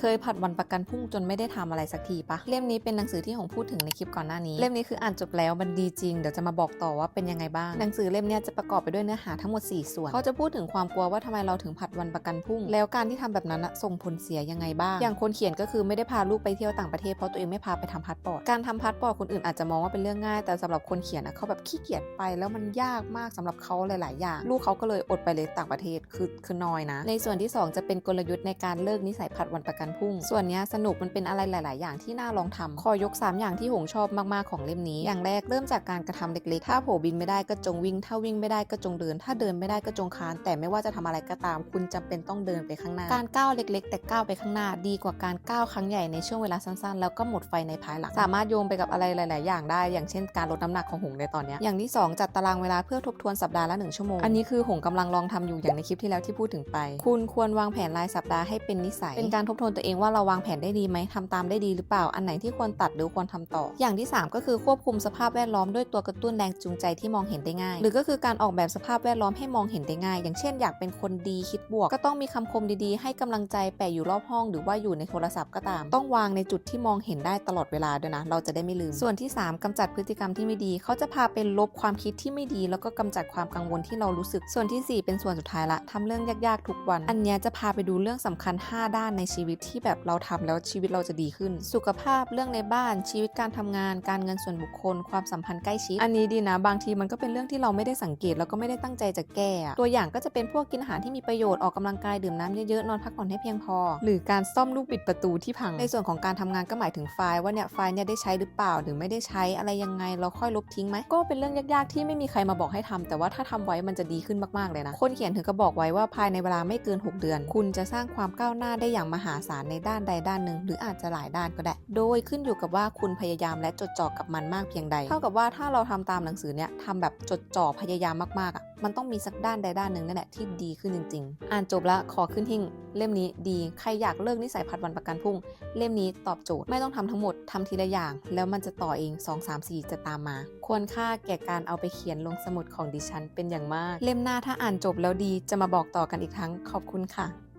เคยผัดวันประกันพรุ่งจนไม่ได้ทำอะไรสักทีปะเล่มนี้เป็นหนังสือที่หงพูดถึงในคลิปก่อนหน้านี้ เล่มนี้คืออ่านจบแล้วมันดีจริง เดี๋ยวจะมาบอกต่อว่าเป็นยังไงบ้าง หนังสือเล่มนี้จะประกอบไปด้วยเนื้อหาทั้งหมด 4 ส่วน เขาจะพูดถึงความกลัวว่าทำไมเราถึงผัดวันประกันพรุ่ง แล้วการที่ทำแบบนั้นส่งผลเสียยังไงบ้าง อย่างคนเขียนก็คือไม่ได้พาลูกไปเที่ยวต่างประเทศเพราะตัวเองไม่พาไปทำพาสปอร์ต การทำพาสปอร์ตคนอื่นอาจจะมองว่าเป็นเรื่องง่าย แต่สำหรับคนเขียนอะเขาแบบขี้เกียจไปแล้วมันยากมากสำหรับเขาหลาย ๆ อย่าง ลูกเขาก็เลยอดไปเลยต่างประเทศคือคือน้อยนะ ในส่วนที่ 2 จะเป็นกลยุทธ์ในการเลิกนิสัยผัดวันประกันพรุ่ง ส่วนเนี้ยสนุกมันเป็นอะไรหลาย ๆ อย่างที่น่าลองทำขอยก 3 อย่างที่หงชอบมาก ๆ ของเล่มนี้ อย่างแรกเริ่มจากการกระทำเล็ก ๆ ถ้าโผบินไม่ได้ก็จงวิ่ง ถ้าวิ่งไม่ได้ก็จงเดิน ถ้าเดินไม่ได้ก็จงคาน แต่ไม่ว่าจะทำอะไรก็ตาม คุณจำเป็นต้องเดินไปข้างหน้า การก้าวเล็ก ๆ แต่ก้าวไปข้างหน้าดีกว่าการก้าวครั้งใหญ่ในช่วงเวลาสั้น ๆ แล้วก็หมดไฟในภายหลัง สามารถโยงไปกับอะไรหลาย ๆ อย่างได้ อย่างเช่น การลดน้ำหนักของหงในตอนเนี้ยอย่างที่ 2 จัดตารางเวลาเพื่อทบทวนสัปดาห์ละหนึ่งชั่วโมง อันนี้คือหงกำลังลองทำอยู่อย่างในคลิปที่แล้วที่พูดถึงไป คุณควรวางแผนรายสัปดาห์ให้เป็นนิสัย เป็นการทบทวนตัวเองว่าเราวางแผนได้ดีไหมทำตามได้ดีหรือเปล่า อันไหนที่ควรตัดหรือควรทำต่อ อย่างที่ 3 ก็คือควบคุมสภาพแวดล้อมด้วยตัวกระตุ้นแรงจูงใจที่มองเห็นได้ง่าย หรือก็คือการออกแบบสภาพแวดล้อมให้มองเห็นได้ง่าย อย่างเช่น อยากเป็นคนดีคิดบวก ก็ต้องมีคำคมดีๆ ให้กำลังใจแปะอยู่รอบห้อง หรือว่าอยู่ในโทรศัพท์ก็ตาม ต้องวางในจุดที่มองเห็นได้ตลอดเวลาด้วยนะ เราจะได้ไม่ลืม ส่วนที่ 3กำจัดพฤติกรรมที่ไม่ดี เขาจะพาไปลบความคิดที่ไม่ดี แล้วก็กำจัดความกังวลที่เรารู้สึก ส่วนทีสี่4 เป็นส่วนสุดท้ายละทำเรื่องยากๆทุกวัน อันนี้จะพาไปดูเรื่องสำคัญ 5 ด้านในชีวิตที่แบบเราทำแล้วชีวิตเราจะดีขึ้น สุขภาพเรื่องในบ้านชีวิตการทำงาน การเงินส่วนบุคคล ความสัมพันธ์ใกล้ชิด อันนี้ดีนะ บางทีมันก็เป็นเรื่องที่เราไม่ได้สังเกตแล้วก็ไม่ได้ตั้งใจจะแก้อตัวอย่างก็จะเป็นพวกกินอาหารที่มีประโยชน์ออกกำลังกายดื่มน้ำเยอะๆนอนพักผ่อนให้เพียงพอ หรือการซ่อมลูกบิดประตูที่พังในส่วนของการทำงานก็หมายถึงไฟล์ว่าเนี่ยไฟล์เนี่ยได้ใช้หรือเปล่าหรือไม่ได้ใช้อะไรยังไงเราค่อยลบทิ้งไหมก็เป็นเรื่องยากๆที่ไม่มีใครมาบอกให้ทำแต่ว่าถ้าทำไว้มันจะดีขึ้นมากๆเลยนะคนเขียนถึงก็บอกไว้ว่าภายในเวลาไม่เกิน 6 เดือน คุณจะสร้างความก้าวหน้าได้อย่างมหาศาลในด้านใดด้านหนึ่ง หรืออาจจะหลายด้านก็ได้ โดยขึ้นอยู่กับว่าคุณพยายามและจดจ่อกับมันมากเพียงใด เท่ากับว่าถ้าเราทำตามหนังสือเนี่ยทำแบบจดจ่อพยายามมากๆอะมันต้องมีสักด้านใดด้านหนึ่งนั่นแหละที่ดีขึ้นจริง ๆ อ่านจบละขอขึ้นหิ่งเล่มนี้ดี ใครอยากเลิกนิสัยผัดวันประกันพรุ่ง เล่มนี้ตอบโจทย์ไม่ต้องทำทั้งหมดทำทีละอย่าง แล้วมันจะต่อเอง 2 3 4 จะตามมา ควรค่าแก่การเอาไปเขียนลงสมุดของดิฉันเป็นอย่างมาก เล่มหน้าถ้าอ่านจบแล้วดีจะมาบอกต่อกันอีกครั้งขอบคุณค่ะ